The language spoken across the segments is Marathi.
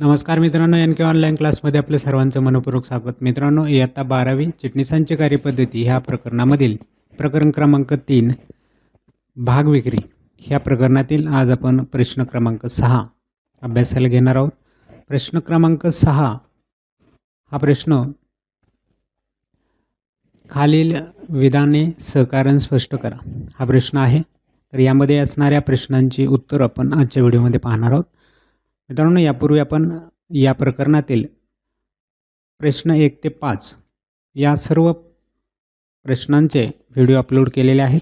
नमस्कार मित्रांनो एन के ऑनलाईन क्लासमध्ये आपलं सर्वांचं मनपूर्वक स्वागत. मित्रांनो इयत्ता बारावी चिटणीसांची कार्यपद्धती ह्या प्रकरणामधील प्रकरण क्रमांक तीन भाग विक्री. ह्या प्रकरणातील आज आपण प्रश्न क्रमांक सहा अभ्यासाला घेणार आहोत. प्रश्न क्रमांक सहा हा प्रश्न खालील विधाने सहकारण स्पष्ट करा. हा प्रश्न आहे. तर यामध्ये असणाऱ्या प्रश्नांची उत्तर आपण आजच्या व्हिडिओमध्ये पाहणार आहोत. मित्रांनो यापूर्वी आपण या प्रकरणातील प्रश्न एक ते पाच या सर्व प्रश्नांचे व्हिडिओ अपलोड केलेले आहेत.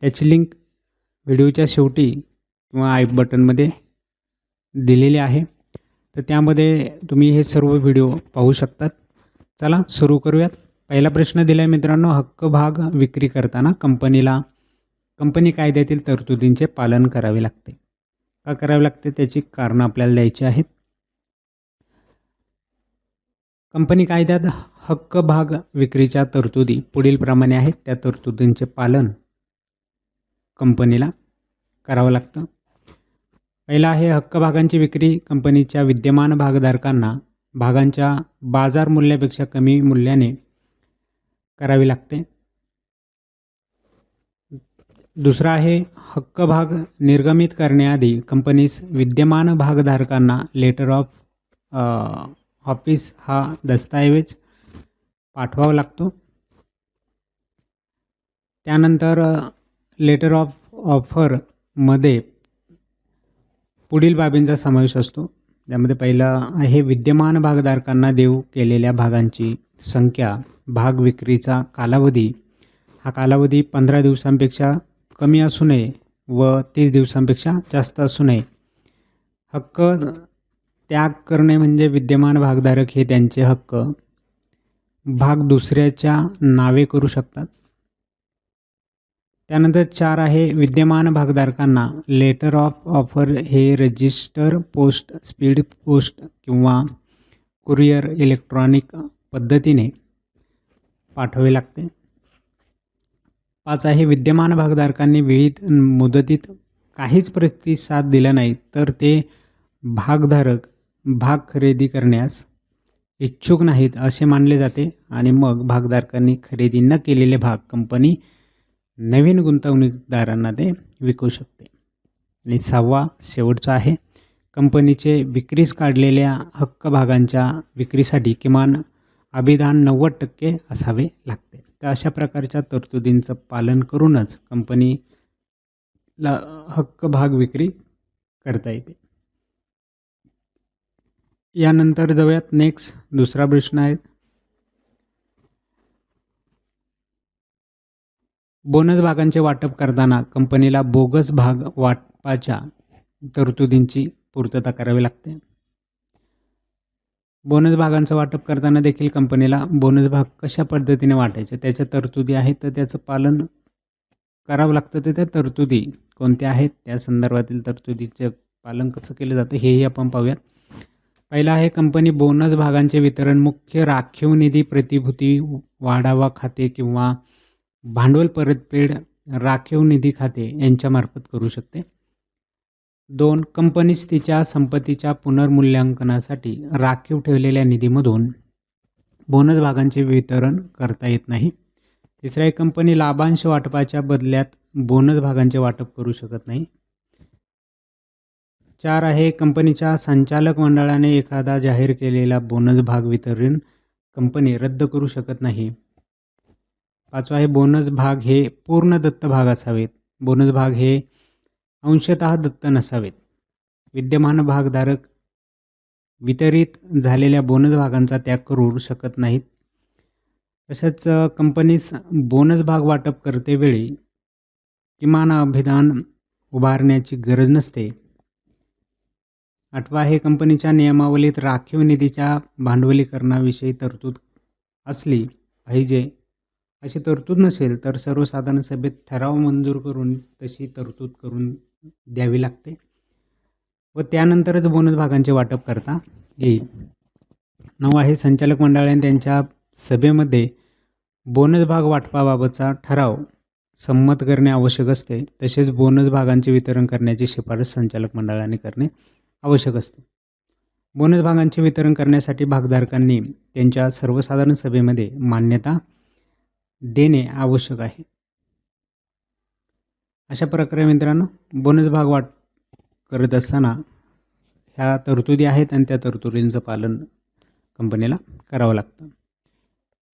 त्याची लिंक व्हिडिओच्या शेवटी किंवा आय बटनमध्ये दिलेली आहे. तर त्यामध्ये तुम्ही हे सर्व व्हिडिओ पाहू शकतात. चला सुरू करूयात. पहिला प्रश्न दिला आहे मित्रांनो हक्क भाग विक्री करताना कंपनीला कंपनी कायद्यातील तरतुदींचे पालन करावे लागते. का करावे लागते? त्याची कारणं आपल्याला द्यायची आहेत. कंपनी कायद्यात हक्क भाग विक्रीच्या तरतुदी पुढीलप्रमाणे आहेत. त्या तरतुदींचे पालन कंपनीला करावं लागतं. पहिला आहे हक्क भागांची विक्री. कंपनीच्या विद्यमान भागधारकांना भागांच्या बाजार मूल्यापेक्षा कमी मूल्याने करावी लागते. दुसरा आहे हक्क भाग निर्गमित करण्याआधी कंपनीस विद्यमान भागधारकांना लेटर ऑफ ऑफिस हा दस्तऐवज पाठवावा लागतो. त्यानंतर लेटर ऑफ ऑफरमध्ये पुढील बाबींचा समावेश असतो. त्यामध्ये पहिला आहे विद्यमान भागधारकांना देऊ केलेल्या भागांची संख्या भाग विक्रीचा कालावधी. हा कालावधी पंधरा दिवसांपेक्षा कमी असू नये व तीस दिवसांपेक्षा जास्त असू नये. हक्क त्याग करणे म्हणजे विद्यमान भागधारक हे त्यांचे हक्क. भाग दुसऱ्याच्या नावे करू शकतात. त्यानंतर चार आहे विद्यमान भागधारकांना. लेटर ऑफ ऑफर हे रजिस्टर पोस्ट स्पीड पोस्ट किंवा कुरिअर इलेक्ट्रॉनिक पद्धतीने पाठवावे लागते. पाच आहे. विद्यमान भागधारकांनी विविध मुदतीत काहीच प्रतिसाद दिला नाही तर ते भागधारक भाग खरेदी करण्यास इच्छुक नाहीत असे मानले जाते. आणि मग भागधारकांनी खरेदी न केलेले भाग कंपनी नवीन गुंतवणूकदारांना ते विकू शकते. आणि सहावा शेवटचा आहे. कंपनीचे विक्रीस काढलेल्या हक्क भागांच्या विक्रीसाठी किमान अभिधान नव्वद टक्के असावे लागते. तर अशा प्रकारच्या तरतुदींचं पालन करूनच कंपनीला हक्क भाग विक्री करता येते. यानंतर जाऊयात नेक्स्ट दुसरा प्रश्न आहे. बोनस भागांचे वाटप करताना कंपनीला बोगस भाग वाटपाच्या तरतुदींची पूर्तता करावी लागते. बोनस भागांचं वाटप करताना देखील कंपनीला बोनस भाग कशा पद्धतीने वाटायचे? त्याच्या तरतुदी आहेत तर त्याचं पालन करावं लागतं. तर त्या तरतुदी कोणत्या आहेत? त्या संदर्भातील तरतुदीचे पालन कसं केलं जातं हेही आपण पाहूयात. पहिला आहे कंपनी बोनस भागांचे वितरण मुख्य राखीव निधी प्रतिभूती वाढावा खाते किंवा भांडवल परतफेड राखीव निधी खाते यांच्यामार्फत करू शकते. दोन कंपनीस तिच्या संपत्तीच्या पुनर्मूल्यांकनासाठी राखीव ठेवलेल्या निधीमधून बोनस भागांचे वितरण करता येत नाही. तिसरा एक कंपनी लाभांश वाटपाच्या बदल्यात बोनस भागांचे वाटप करू शकत नाही. चार आहे कंपनीच्या संचालक मंडळाने एखादा जाहीर केलेला बोनस भाग वितरण कंपनी रद्द करू शकत नाही. पाचवा आहे बोनस भाग हे पूर्ण दत्त भाग असावेत. बोनस भाग हे अंशतः दत्त नसावेत. विद्यमान भागधारक वितरित झालेल्या बोनस भागांचा त्याग करू शकत नाहीत. तसेच कंपनीस बोनस भाग वाटप करतेवेळी किमान अभिधान उभारण्याची गरज नसते. आठवा हे कंपनीच्या नियमावलीत राखीव निधीच्या भांडवलीकरणाविषयी तरतूद असली पाहिजे. अशी तरतूद नसेल तर सर्वसाधारण सभेत ठराव मंजूर करून तशी तरतूद करून द्यावी लागते. व त्यानंतरच बोनस भागांचे वाटप करता येईल. नऊ आहे संचालक मंडळाने त्यांच्या सभेमध्ये बोनस भाग वाटपाबाबतचा ठराव संमत करणे आवश्यक असते. तसेच बोनस भागांचे वितरण करण्याची शिफारस संचालक मंडळाने करणे आवश्यक असते. बोनस भागांचे वितरण करण्यासाठी भागधारकांनी त्यांच्या सर्वसाधारण सभेमध्ये मान्यता देणे आवश्यक आहे. अशा प्रकारे मित्रांनो बोनस भाग वाट करत असताना ह्या तरतुदी आहेत आणि त्या तरतुदींचं पालन कंपनीला करावं लागतं.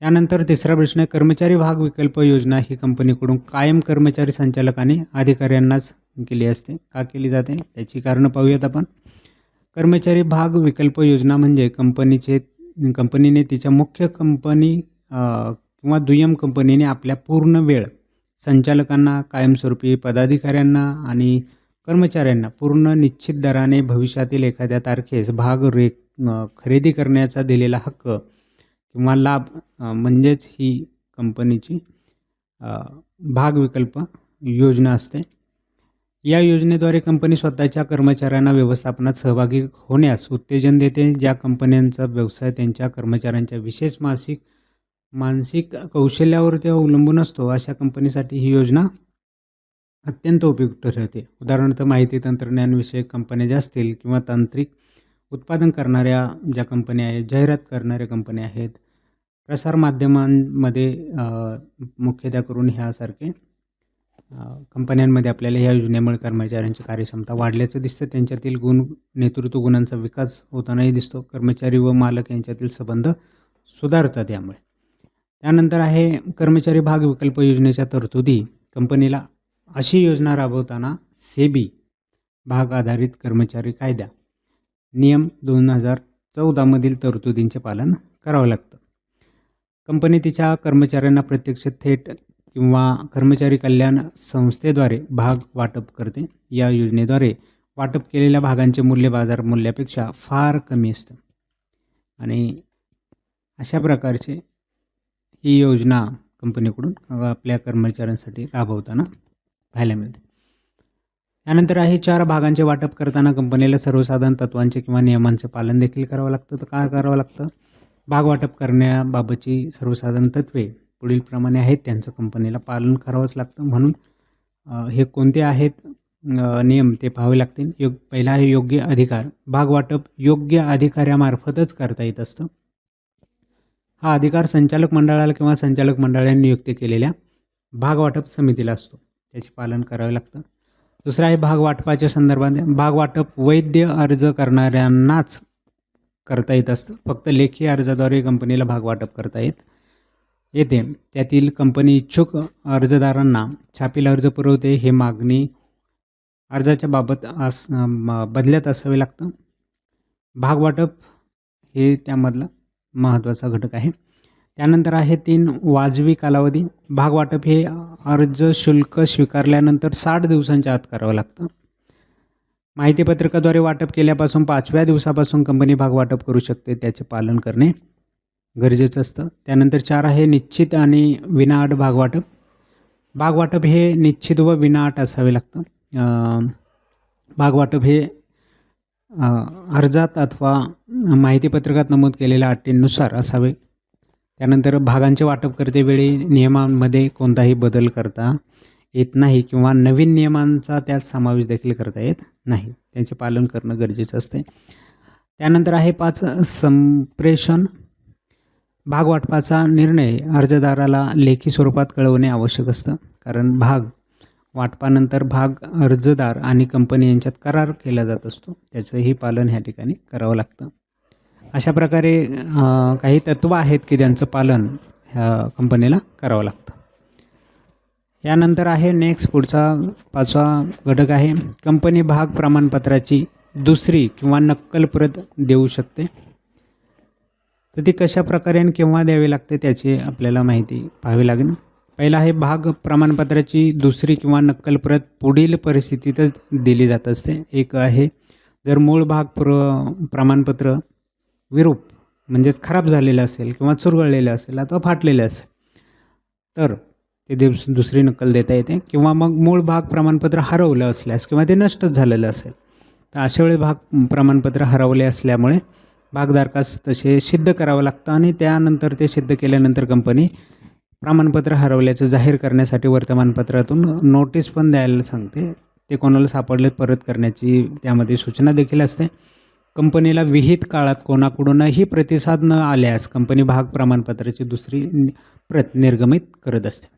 त्यानंतर तिसरा प्रश्न आहे कर्मचारी भाग विकल्प योजना ही कंपनीकडून कायम कर्मचारी संचालकाने अधिकाऱ्यांनाच केली असते. का केली जाते? त्याची कारणं पाहूयात आपण. कर्मचारी भाग विकल्प योजना म्हणजे कंपनीचे कंपनीने तिच्या मुख्य कंपनी किंवा दुय्यम कंपनीने आपल्या पूर्ण वेळ संचालकांना कायमस्वरूपी पदाधिकाऱ्यांना आणि कर्मचाऱ्यांना पूर्ण निश्चित दराने भविष्यातील एखाद्या तारखेस भाग रे खरेदी करण्याचा दिलेला हक्क किंवा लाभ म्हणजेच ही कंपनीची भाग विकल्प योजना असते. या योजनेद्वारे कंपनी स्वतःच्या कर्मचाऱ्यांना व्यवस्थापनात सहभागी होण्यास उत्तेजन देते. ज्या कंपन्यांचा व्यवसाय त्यांच्या कर्मचाऱ्यांच्या विशेष मासिक मानसिक कौशल्यावरती अवलंबून असतो अशा कंपनीसाठी ही योजना अत्यंत उपयुक्त ठरते. उदाहरणार्थ माहिती तंत्रज्ञानविषयक कंपन्या ज्या असतील किंवा तांत्रिक उत्पादन करणाऱ्या ज्या कंपन्या आहेत जाहिरात करणाऱ्या कंपन्या आहेत प्रसारमाध्यमांमध्ये मुख्यत्या मुख्यतः करून ह्यासारखे कंपन्यांमध्ये आपल्याला ह्या योजनेमुळे कर्मचाऱ्यांची कार्यक्षमता वाढल्याचं दिसतं. त्यांच्यातील गुण नेतृत्व गुणांचा विकास होतानाही दिसतो. कर्मचारी व मालक यांच्यातील संबंध सुधारतात यामुळे. त्यानंतर आहे कर्मचारी भाग विकल्प योजनेच्या तरतुदी. कंपनीला अशी योजना राबवताना सेबी भाग आधारित कर्मचारी कायदा नियम दोन हजार चौदामधील तरतुदींचे पालन करावं लागतं. कंपनी तिच्या कर्मचाऱ्यांना प्रत्यक्ष थेट किंवा कर्मचारी कल्याण संस्थेद्वारे भाग वाटप करते. या योजनेद्वारे वाटप केलेल्या भागांचे मूल्य बाजार मूल्यापेक्षा फार कमी असतं. आणि अशा प्रकारचे ही योजना कंपनीकडून आपल्या कर्मचाऱ्यांसाठी राबवताना पाहायला मिळते. यानंतर आहे चार भागांचे वाटप करताना कंपनीला सर्वसाधारण तत्वांचे किंवा नियमांचे पालन देखील करावं लागतं तर काय करावं लागतं? भाग वाटप करण्याबाबतची सर्वसाधारण तत्वे पुढीलप्रमाणे आहेत त्यांचं कंपनीला पालन करावंच लागतं. म्हणून हे कोणते आहेत नियम ते पाहावे लागतील. योग पहिला आहे योग्य अधिकार. भाग वाटप योग्य अधिकाऱ्यामार्फतच करता येत असतं. हा अधिकार संचालक मंडळाला किंवा संचालक मंडळाने नियुक्त केलेल्या भागवाटप समितीला असतो. त्याचे पालन करावे लागतं. दुसरा आहे भागवाटपाच्या संदर्भात. भागवाटप वैद्य अर्ज करणाऱ्यांनाच करता येत असतं. फक्त लेखी अर्जाद्वारे कंपनीला भागवाटप करता येत येते. त्यातील कंपनी इच्छुक अर्जदारांना छापील अर्ज पुरवते हे मागणी अर्जाच्या बाबत अस म- बदल्यात असावे लागतं. भागवाटप हे त्यामधलं महत्त्वाचा घटक आहे. त्यानंतर आहे तीन वाजवी कालावधी. भागवाटप हे अर्ज शुल्क स्वीकारल्यानंतर साठ दिवसांच्या आत करावं लागतं. माहितीपत्रकाद्वारे वाटप केल्यापासून पाचव्या दिवसापासून कंपनी भागवाटप करू शकते त्याचे पालन करणे गरजेचं असतं. त्यानंतर चार आहे निश्चित आणि विनाअट भागवाटप भागवाटप हे निश्चित व विनाअट असावे लागतं. भागवाटप हे अर्जात अथवा माहितीपत्रकात नमूद केलेल्या अटींनुसार असावे. त्यानंतर भागांचे वाटप करतेवेळी नियमांमध्ये कोणताही बदल करता येत नाही किंवा नवीन नियमांचा त्यात समावेश देखील करता येत नाही. त्यांचे पालन करणं गरजेचं असते. त्यानंतर आहे पाच संप्रेषण. भाग वाटपाचा निर्णय अर्जदाराला लेखी स्वरूपात कळवणे आवश्यक असतं. कारण भाग वाटपानंतर भाग अर्जदार आणि कंपनी यांच्यात करार केला जात असतो. त्याचंही पालन ह्या ठिकाणी करावं लागतं. अशा प्रकारे काही तत्त्व आहेत की ज्यांचं पालन ह्या कंपनीला करावं लागतं. यानंतर आहे नेक्स्ट पुढचा पाचवा घटक आहे. कंपनी भाग प्रमाणपत्राची दुसरी किंवा नक्कल प्रत देऊ शकते. तर ती कशा प्रकारे आणि केव्हा द्यावी लागते त्याची आपल्याला माहिती पाहावी लागेल. पहिला आहे भाग प्रमाणपत्राची दुसरी किंवा नक्कल प्रत पुढील परिस्थितीतच दिली जात असते. एक आहे जर मूळ भाग प्र प्रमाणपत्र विरूप म्हणजेच खराब झालेलं असेल किंवा चुरगळलेलं असेल अथवा फाटलेलं असेल तर ते दिवस दुसरी नक्कल देता येते. किंवा मग मूळ भाग प्रमाणपत्र हरवलं असल्यास किंवा ते नष्टच झालेलं असेल तर अशा वेळी भाग प्रमाणपत्र हरवले असल्यामुळे भागधारकास तसे सिद्ध करावं लागतं आणि त्यानंतर ते सिद्ध केल्यानंतर कंपनी प्रमाणपत्र हरवल्याचं जाहीर करण्यासाठी वर्तमानपत्रातून नोटीस पण द्यायला सांगते. ते कोणाला सापडले परत करण्याची त्यामध्ये सूचना देखील असते. कंपनीला विहित काळात कोणाकडूनही प्रतिसाद न आल्यास कंपनी भाग प्रमाणपत्राची दुसरी प्रत निर्गमित करत असते.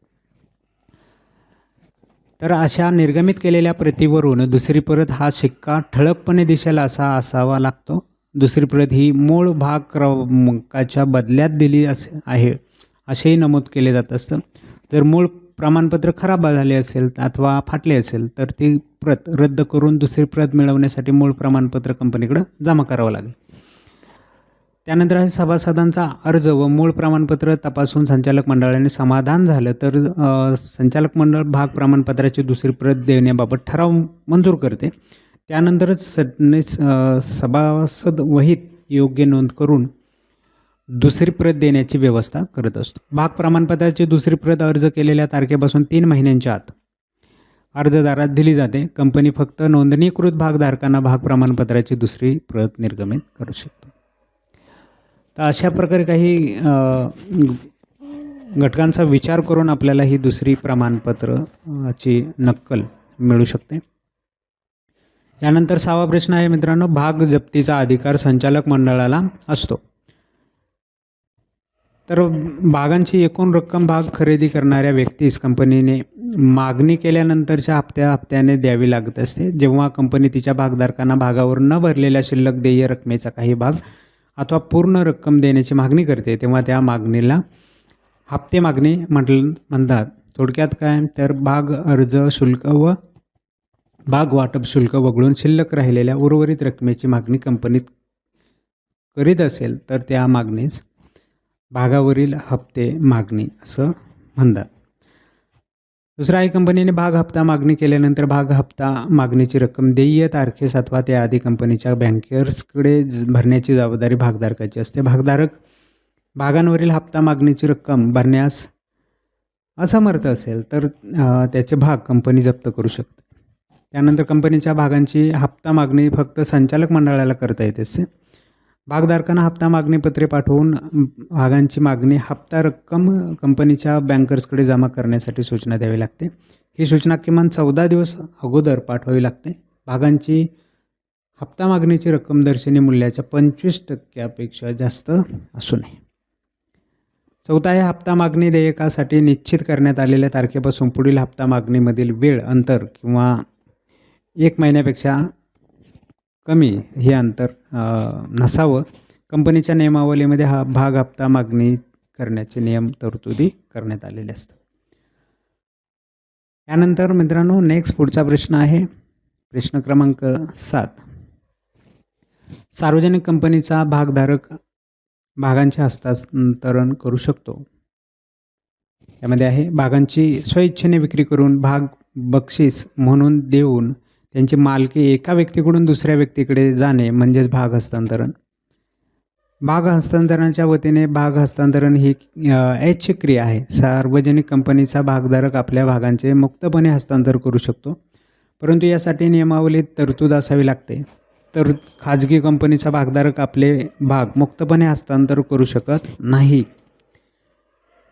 तर अशा निर्गमित केलेल्या प्रतीवरून दुसरी प्रत हा शिक्का ठळकपणे दिसेल असा असावा लागतो. दुसरी प्रत ही मूळ भाग क्रमांकाच्या बदल्यात दिली असे आहे. असेही नमूद केले जात असतं. जर मूळ प्रमाणपत्र खराब झाले असेल अथवा फाटले असेल तर ती प्रत रद्द करून दुसरी प्रत मिळवण्यासाठी मूळ प्रमाणपत्र कंपनीकडं जमा करावं लागेल. त्यानंतर आहे सभासदांचा अर्ज व मूळ प्रमाणपत्र तपासून संचालक मंडळाने समाधान झालं तर संचालक मंडळ भाग प्रमाणपत्राची दुसरी प्रत देण्याबाबत ठराव मंजूर करते. त्यानंतरच सभासद वहीत योग्य नोंद करून दुसरी प्रत देण्याची व्यवस्था करत असतो. भाग प्रमाणपत्राची दुसरी प्रत अर्ज केलेल्या तारखेपासून तीन महिन्यांच्या आत. अर्जदारात दिली जाते. कंपनी फक्त नोंदणीकृत भागधारकांना भाग प्रमाणपत्राची दुसरी प्रत निर्गमित करू शकतो. तर अशा प्रकारे काही घटकांचा विचार करून आपल्याला ही दुसरी प्रमाणपत्राची नक्कल मिळू शकते. यानंतर सहावा प्रश्न आहे मित्रांनो भाग जप्तीचा अधिकार संचालक मंडळाला असतो. तर भागांची एकूण रक्कम भाग खरेदी करणाऱ्या व्यक्तीस कंपनीने मागणी केल्यानंतरच्या हप्त्या हप्त्याने द्यावी लागत असते. जेव्हा कंपनी तिच्या भागधारकांना भागावर न भरलेल्या शिल्लक देय रकमेचा काही भाग अथवा पूर्ण रक्कम देण्याची मागणी करते तेव्हा त्या मागणीला हप्ते मागणी म्हटलं म्हणतात. थोडक्यात काय? तर भाग अर्ज शुल्क व भाग वाटप शुल्क वगळून शिल्लक राहिलेल्या उर्वरित रकमेची मागणी कंपनीत करीत असेल तर त्या मागणीस भागावरील हप्ते मागणी असं म्हणतात. दुसरा आहे कंपनीने भाग हप्ता मागणी केल्यानंतर भाग हप्ता मागणीची रक्कम देय तारखेस अथवा त्याआधी कंपनीच्या बँकर्सकडे ज- भरण्याची जबाबदारी भागधारकाची असते. भागधारक भागांवरील हप्ता मागणीची रक्कम भरण्यास असमर्थ असेल तर त्याचे भाग कंपनी जप्त करू शकते. त्यानंतर कंपनीच्या भागांची हप्ता मागणी फक्त संचालक मंडळाला करता येते असते. भागधारकांना हप्ता मागणीपत्रे पाठवून भागांची मागणी हप्ता रक्कम कंपनीच्या बँकर्सकडे जमा करण्यासाठी सूचना द्यावी लागते. ही सूचना किमान चौदा दिवस अगोदर पाठवावी लागते. भागांची हप्ता मागणीची रक्कम दर्शनी मूल्याच्या पंचवीस टक्क्यापेक्षा जास्त असू नये. चौथा आहे हप्ता मागणी देयकासाठी निश्चित करण्यात आलेल्या तारखेपासून पुढील हप्ता मागणीमधील वेळ अंतर किंवा एक महिन्यापेक्षा कमी हे अंतर नसावं. कंपनीच्या नियमावलीमध्ये हा भाग हप्ता मागणी करण्याचे नियम तरतुदी करण्यात आलेले असतात. यानंतर मित्रांनो नेक्स्ट पुढचा प्रश्न आहे. प्रश्न क्रमांक सात. सार्वजनिक कंपनीचा भागधारक भागांचे हस्तांतरण करू शकतो. त्यामध्ये आहे भागांची स्वइच्छेने विक्री करून भाग बक्षीस म्हणून देऊन त्यांची मालकी एका व्यक्तीकडून दुसऱ्या व्यक्तीकडे जाणे म्हणजेच भाग हस्तांतरण. भाग हस्तांतरणाच्या वतीने भाग हस्तांतरण ही ऐच्छिक क्रिया आहे. सार्वजनिक कंपनीचा भागधारक आपल्या भागांचे मुक्तपणे हस्तांतर करू शकतो. परंतु यासाठी नियमावलीत तरतूद असावी लागते. तर खाजगी कंपनीचा भागधारक आपले भाग मुक्तपणे हस्तांतर करू शकत नाही.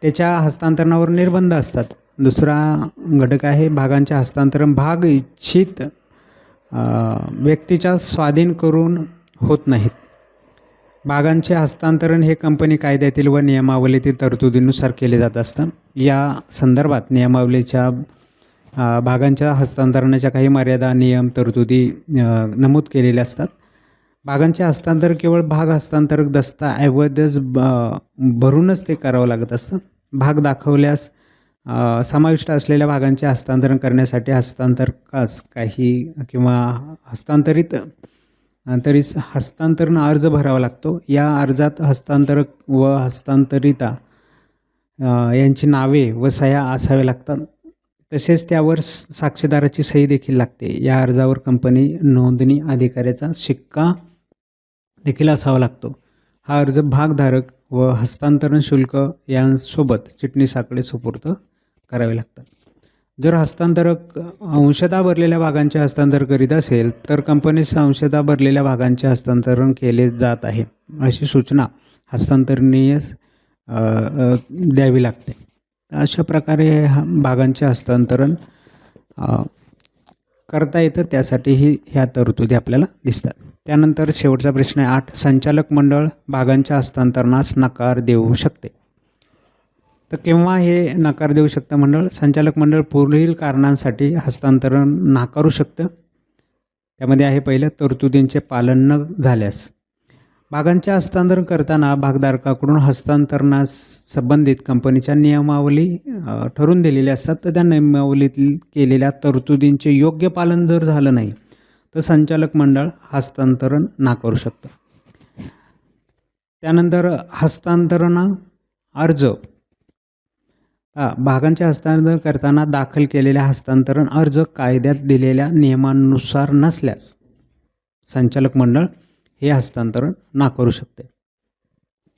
त्याच्या हस्तांतरणावर निर्बंध असतात. दुसरा घटक आहे भागांचे हस्तांतरण भाग इच्छित व्यक्तीच्या स्वाधीन करून होत नाहीत. भागांचे हस्तांतरण हे कंपनी कायद्यातील व नियमावलीतील तरतुदीनुसार केले जात असतं. या संदर्भात नियमावलीच्या भागांच्या हस्तांतरणाच्या काही मर्यादा नियम तरतुदी नमूद केलेल्या असतात. भागांचे हस्तांतर केवळ भाग हस्तांतरक दस्तऐवज ब- भरूनच ते करावं लागत असतं. भाग दाखवल्यास समाविष्ट असलेल्या भागांचे हस्तांतरण करण्यासाठी हस्तांतरकास काही किंवा हस्तांतरित तरी हस्तांतरण अर्ज भरावा लागतो. या अर्जात हस्तांतरक व हस्तांतरिता यांची नावे व सह्या असाव्या लागतात. तसेच त्यावर साक्षीदाराची सही देखील लागते. या अर्जावर कंपनी नोंदणी अधिकाऱ्याचा शिक्का देखील असावा लागतो. हा अर्ज भागधारक व हस्तांतरण शुल्क यांसोबत चिटणीसाकडे सुपूर्त करावे लागतात. जर हस्तांतरक अंशदा भरलेल्या भागांचे हस्तांतर करीत असेल तर कंपनीस अंशदा भरलेल्या भागांचे हस्तांतरण केले जात आहे अशी सूचना हस्तांतरणीय द्यावी लागते. अशा प्रकारे हा भागांचे हस्तांतरण करता येतं त्यासाठीही ह्या तरतुदी आपल्याला दिसतात. त्यानंतर शेवटचा प्रश्न आहे आठ संचालक मंडळ भागांच्या हस्तांतरणास नकार देऊ शकते. तर केव्हा हे नकार देऊ शकतं मंडळ? संचालक मंडळ पुढील कारणांसाठी हस्तांतरण नाकारू शकतं? त्यामध्ये आहे पहिलं तरतुदींचे पालन न झाल्यास. भागांचे हस्तांतरण करताना भागधारकाकडून हस्तांतरणास संबंधित कंपनीच्या नियमावली ठरून ठरवून दिलेल्या असतात. तर त्या नियमावलीतील केलेल्या तरतुदींचे योग्य पालन जर झालं नाही तर संचालक मंडळ हस्तांतरण नाकारू शकतं. त्यानंतर हस्तांतरण अर्ज. भागांचे हस्तांतरण करताना दाखल केलेल्या हस्तांतरण अर्ज कायद्यात दिलेल्या नियमांनुसार नसल्यास संचालक मंडळ हे हस्तांतरण नाकारू शकते.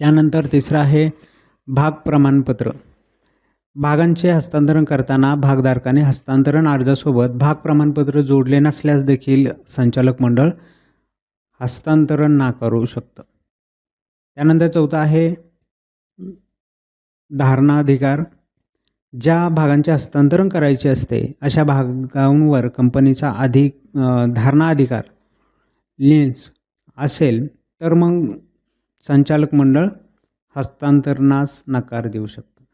त्यानंतर तिसरं आहे भाग प्रमाणपत्र. भागांचे हस्तांतरण करताना भागधारकाने हस्तांतरण अर्जासोबत भाग प्रमाणपत्र जोडले नसल्यास देखील संचालक मंडळ हस्तांतरण नाकारू शकतं. त्यानंतर चौथा आहे धारणाधिकार. ज्या भागांचे हस्तांतरण करायचे असते अशा भागांवर कंपनीचा अधिक धारणा अधिकार लिन्स असेल तर मग संचालक मंडळ हस्तांतरणास नकार देऊ शकतो.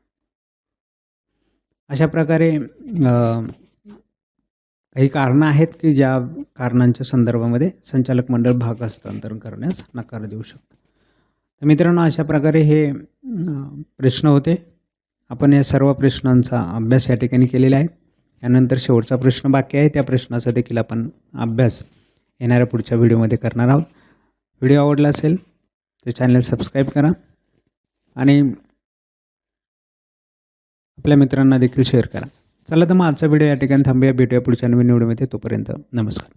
अशा प्रकारे काही कारणं आहेत की ज्या कारणांच्या संदर्भामध्ये संचालक मंडळ भाग हस्तांतरण करण्यास नकार देऊ शकतं. तर मित्रांनो अशा प्रकारे हे प्रश्न होते. आपण या सर्व प्रश्नांचा अभ्यास या ठिकाणी केलेला आहे. यानंतर शेवटचा प्रश्न बाकी आहे. त्या प्रश्नाचा देखील आपण अभ्यास येणाऱ्या पुढच्या व्हिडिओमध्ये करणार आहोत. व्हिडिओ आवडला असेल तर चॅनल सबस्क्राईब करा आणि आपल्या मित्रांना देखील शेअर करा. चला तर मग आजचा व्हिडिओ या ठिकाणी थांबूया. भेटूया पुढच्या नवीन व्हिडिओमध्ये. तोपर्यंत नमस्कार.